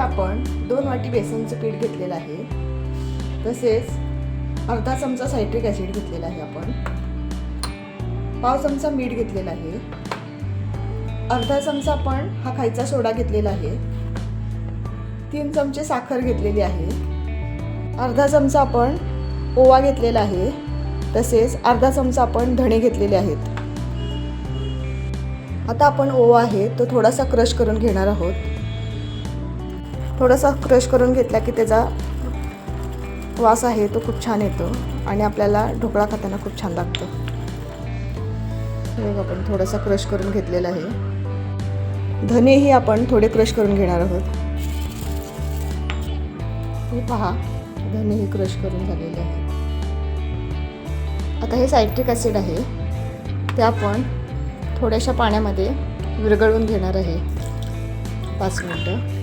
आपण दोन वाटी बेसनचं पीठ घेतलेलं आहे. तसेच अर्धा चमचा सायट्रिक ॲसिड घेतलेला आहे आपण. पाव चमचा मीठ घेतलेला आहे. अर्धा चमचा आपण हा खायचा सोडा घेतलेला आहे. तीन चमचे साखर घेतलेली आहे. अर्धा चमचा आपण ओवा घेतलेला आहे. तसेच अर्धा चमचा आपण धणे घेतलेले आहेत. आता आपण ओवा आहे तो थोडासा क्रश करून घेणार आहोत. थोडासा क्रश करून घेतला की त्याचा वास आहे तो खूप छान येतो आणि आपल्याला ढोकळा खाताना खूप छान लागतो. मग आपण थोडासा क्रश करून घेतलेला आहे. धनेही आपण थोडे क्रश करून घेणार आहोत. हे पहा धनेही क्रश करून झालेले आहेत. आता हे सायट्रिक ॲसिड आहे. ते आपण थोड्याशा पाण्यामध्ये विरघळून घेणार आहे. पाच मिनटं.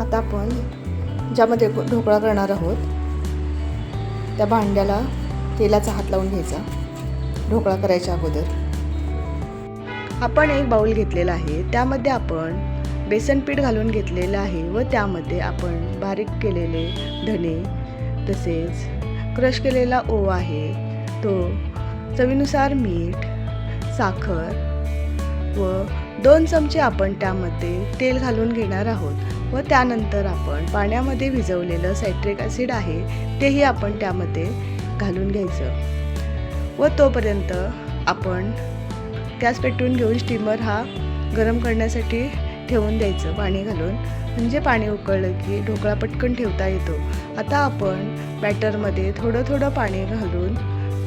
आता आपण ज्यामध्ये ढोकळा करणार आहोत त्या भांड्याला तेलाचा हात लावून घ्यायचा. ढोकळा करायच्या अगोदर. आपण एक बाऊल घेतलेला आहे. त्यामध्ये आपण बेसन पीठ घालून घेतलेलं आहे व त्यामध्ये आपण बारीक केलेले धने तसेच क्रश केलेला ओवा आहे. तो चवीनुसार मीठ साखर व दोन चमचे आपण त्यामध्ये तेल घालून घेणार आहोत. व त्यानंतर आपण पाण्यामध्ये भिजवलेलं सायट्रिक ॲसिड आहे तेही आपण त्यामध्ये घालून घ्यायचं. व तोपर्यंत आपण गॅस पेटवून घेऊन स्टीमर हा गरम करण्यासाठी ठेवून द्यायचं पाणी घालून. म्हणजे पाणी उकळलं की ढोकळा पटकन ठेवता येतो. आता आपण बॅटरमध्ये थोडं थोडं पाणी घालून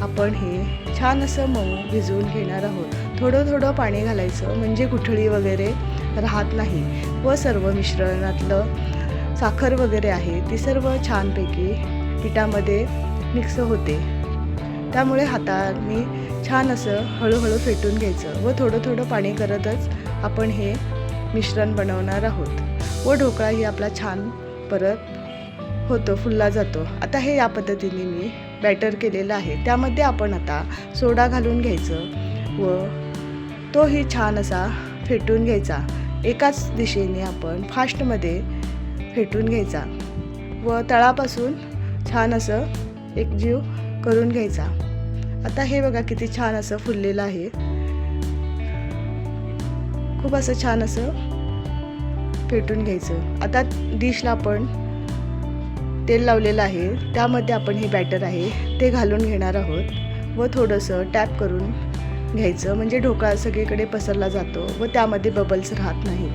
आपण हे छान असं मऊ भिजवून घेणार आहोत. थोडं थोडं पाणी घालायचं म्हणजे गुठळी वगैरे राहत नाही व सर्व मिश्रणातलं साखर वगैरे आहे ती सर्व छानपैकी पिठामध्ये मिक्स होते. त्यामुळे हाताने छान असं हळूहळू फेटून घ्यायचं व थोडं थोडं पाणी करतच आपण हे मिश्रण बनवणार आहोत. व ढोकळाही आपला छान परत होतो फुलला जातो. आता हे या पद्धतीने मी बॅटर केलेलं आहे. त्यामध्ये आपण आता सोडा घालून घ्यायचं व तोही छान असा फेटून घ्यायचा. एकाच दिशेने आपण फास्टमध्ये फेटून घ्यायचा व तळापासून छान असं एकजीव करून घ्यायचा. आता हे बघा किती छान असं फुललेलं आहे. खूप असं छान असं फेटून घ्यायचं. आता डिशला आपण तेल लावलेलं आहे. त्यामध्ये आपण हे बॅटर आहे ते घालून घेणार आहोत व थोडंसं टॅप करून घ्यायचं. म्हणजे ढोकळा सगळीकडे पसरला जातो व त्यामध्ये बबल्स राहत नाही.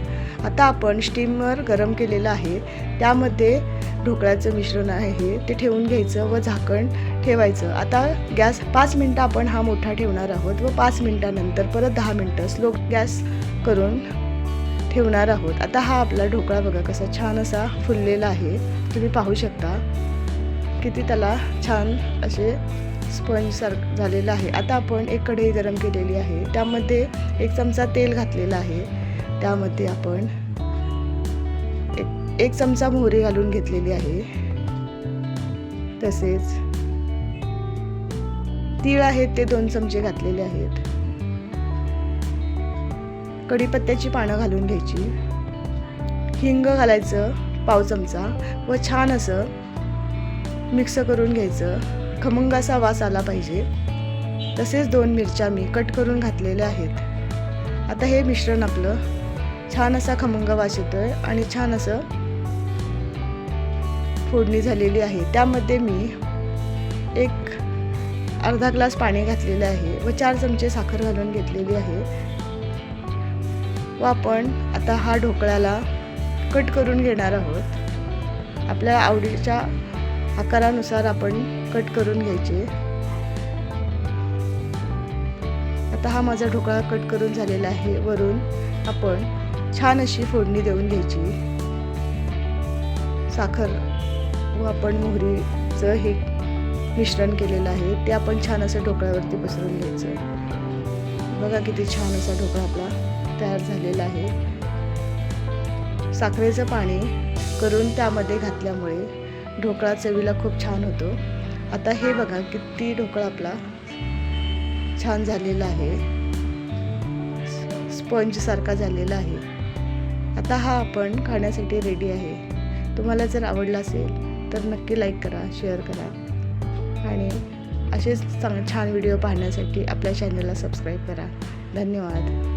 आता आपण स्टीमर गरम केलेलं आहे. त्यामध्ये ढोकळ्याचं मिश्रण आहे. ते ठेवून घ्यायचं व झाकण ठेवायचं. आता गॅस पाच मिनटं आपण हा मोठा ठेवणार आहोत व पाच मिनटानंतर परत दहा मिनटं स्लो गॅस करून ठेवणार आहोत. आता हा आपला ढोकळा बघा कसा छान असा फुललेला आहे. तुम्ही पाहू शकता. किती त्याला छान असे स्पंज सारखं झालेलं आहे. आता आपण एक कढई गरम केलेली आहे. त्यामध्ये एक चमचा तेल घातलेला आहे. त्यामध्ये आपण एक एक चमचा मोहरी घालून घेतलेली आहे. तसेच तीळ आहेत ते दोन चमचे घातलेले आहेत. कढीपत्त्याची पानं घालून घ्यायची. हिंग घालायचं पाव चमचा व छान असं मिक्स करून घ्यायचं. खमंग असा वास आला पाहिजे. तसेच दोन मिरच्या मी कट करून घातलेल्या आहेत. आता हे मिश्रण आपलं छान असा खमंग वास येतो आहे आणि छान असं फोडणी झालेली आहे. त्यामध्ये मी एक अर्धा ग्लास पाणी घातलेलं आहे व चार चमचे साखर घालून घेतलेली आहे. व आपण आता हा ढोकळ्याला कट करून घेणार आहोत. आपल्या आवडीच्या आकारानुसार आपण कट करून घ्यायचे. आता हा माझा ढोकळा कट करून झालेला आहे. वरून आपण छान अशी फोडणी देऊन घ्यायची. साखर व आपण मोहरीचं हे मिश्रण केलेलं आहे. ते आपण छान असं ढोकळ्यावरती पसरून घ्यायचं. बघा किती छान असा ढोकळा आपला तयार झालेला आहे. साखरेचं पाणी करून त्यामध्ये घातल्यामुळे ढोकळा चवीला खूप छान होतो. आता हे बघा किती ढोकळा आपला छान झालेला आहे. स्पंजसारखा झालेला आहे. आता हा आपण खाण्यासाठी रेडी आहे. तुम्हाला जर आवडला असेल तर नक्की लाईक करा शेअर करा. आणि असेच चांग छान व्हिडिओ पाहण्यासाठी आपल्या चॅनलला सबस्क्राईब करा. धन्यवाद.